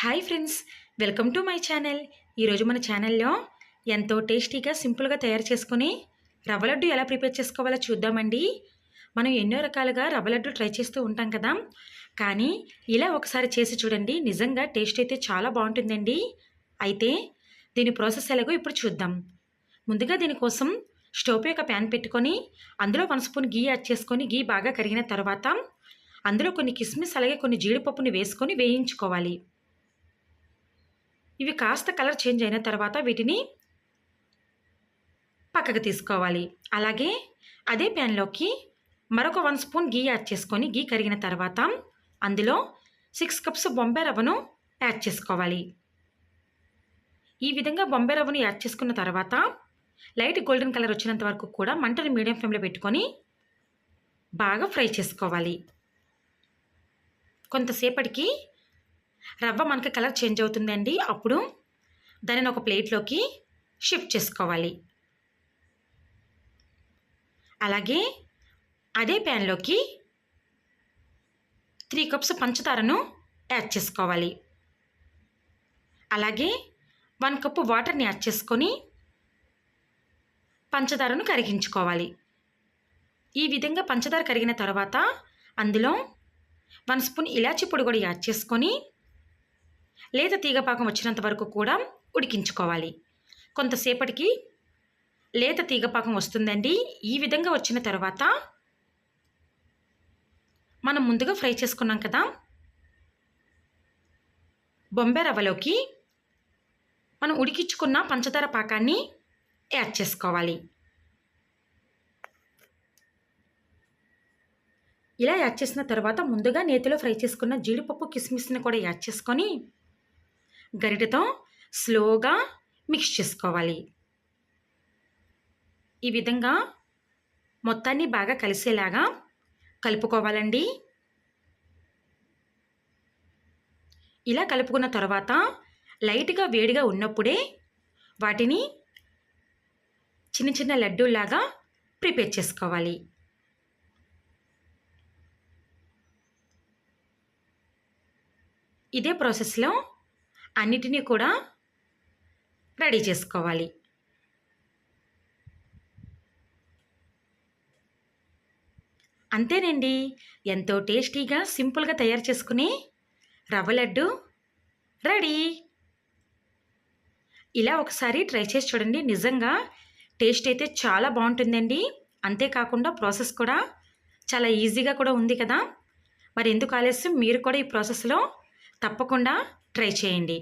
Hi friends welcome to my channel. ఈరోజు మన ఛానల్లో ఎంతో టేస్టీగా సింపుల్గా తయారు చేసుకుని రవ్వ లడ్డు ఎలా ప్రిపేర్ చేసుకోవాలో చూద్దామండి. మనం ఎన్నో రకాలుగా రవ్వ లడ్డు ట్రై చేస్తూ ఉంటాం కదా. కానీ ఇలా ఒకసారి చేసి చూడండి నిజంగా టేస్ట్ అయితే చాలా బాగుంటుందండి. అయితే దీని ప్రాసెస్ ఎలాగో ఇప్పుడు చూద్దాం. ముందుగా దీనికోసం స్టవ్ యొక్క ఒక ప్యాన్ పెట్టుకొని అందులో వన్ స్పూన్ గీ యాడ్ చేసుకొని గీ బాగా కరిగిన తర్వాత అందులో కొన్ని కిస్మిస్ అలాగే కొన్ని జీడిపప్పుని వేసుకొని వేయించుకోవాలి. ఇవి కాస్త కలర్ చేంజ్ అయిన తర్వాత వీటిని పక్కకు తీసుకోవాలి. అలాగే అదే ప్యాన్లోకి మరొక వన్ స్పూన్ గీ యాడ్ చేసుకొని గీ కరిగిన తర్వాత అందులో సిక్స్ కప్స్ బొంబాయి రవ్వను యాడ్ చేసుకోవాలి. ఈ విధంగా బొంబాయి రవ్వను యాడ్ చేసుకున్న తర్వాత లైట్ గోల్డెన్ కలర్ వచ్చినంత వరకు కూడా మంటను మీడియం ఫ్లేమ్లో పెట్టుకొని బాగా ఫ్రై చేసుకోవాలి. కొంతసేపటికి రవ్వ మనకి కలర్ చేంజ్ అవుతుందండి. అప్పుడు దానిని ఒక ప్లేట్లోకి షిఫ్ట్ చేసుకోవాలి. అలాగే అదే ప్యాన్లోకి త్రీ కప్స్ పంచదారను యాడ్ చేసుకోవాలి. అలాగే వన్ కప్పు వాటర్ని యాడ్ చేసుకొని పంచదారను కరిగించుకోవాలి. ఈ విధంగా పంచదార కరిగిన తర్వాత అందులో వన్ స్పూన్ ఇలాచి పొడి కూడా యాడ్ చేసుకొని లేత తీగపాకం వచ్చినంత వరకు కూడా ఉడికించుకోవాలి. కొంతసేపటికి లేత తీగపాకం వస్తుందండి. ఈ విధంగా వచ్చిన తర్వాత మనం ముందుగా ఫ్రై చేసుకున్నాం కదా. బొంబే రవ్వలోకి మనం ఉడికించుకున్న పంచదార పాకాన్ని యాడ్ చేసుకోవాలి. ఇలా యాడ్ చేసిన తర్వాత ముందుగా నేతిలో ఫ్రై చేసుకున్న జీడిపప్పు కిస్మిస్ని కూడా యాడ్ చేసుకొని గరిటెతో స్లోగా మిక్స్ చేసుకోవాలి. ఈ విధంగా మొత్తాన్ని బాగా కలిసేలాగా కలుపుకోవాలండి. ఇలా కలుపుకున్న తర్వాత లైట్గా వేడిగా ఉన్నప్పుడే వాటిని చిన్న చిన్న లడ్డూలాగా ప్రిపేర్ చేసుకోవాలి. ఇదే ప్రాసెస్లో అన్నిటినీ కూడా రెడీ చేసుకోవాలి. అంతేనండి. ఎంతో టేస్టీగా సింపుల్గా తయారు చేసుకుని రవ్వ లడ్డు రెడీ. ఇలా ఒకసారి ట్రై చేసి చూడండి. నిజంగా టేస్ట్ అయితే చాలా బాగుంటుందండి. అంతేకాకుండా ప్రాసెస్ కూడా చాలా ఈజీగా కూడా ఉంది కదా. మరి ఎందుకు ఆలస్యం? మీరు కూడా ఈ ప్రాసెస్లో తప్పకుండా ట్రై చేయండి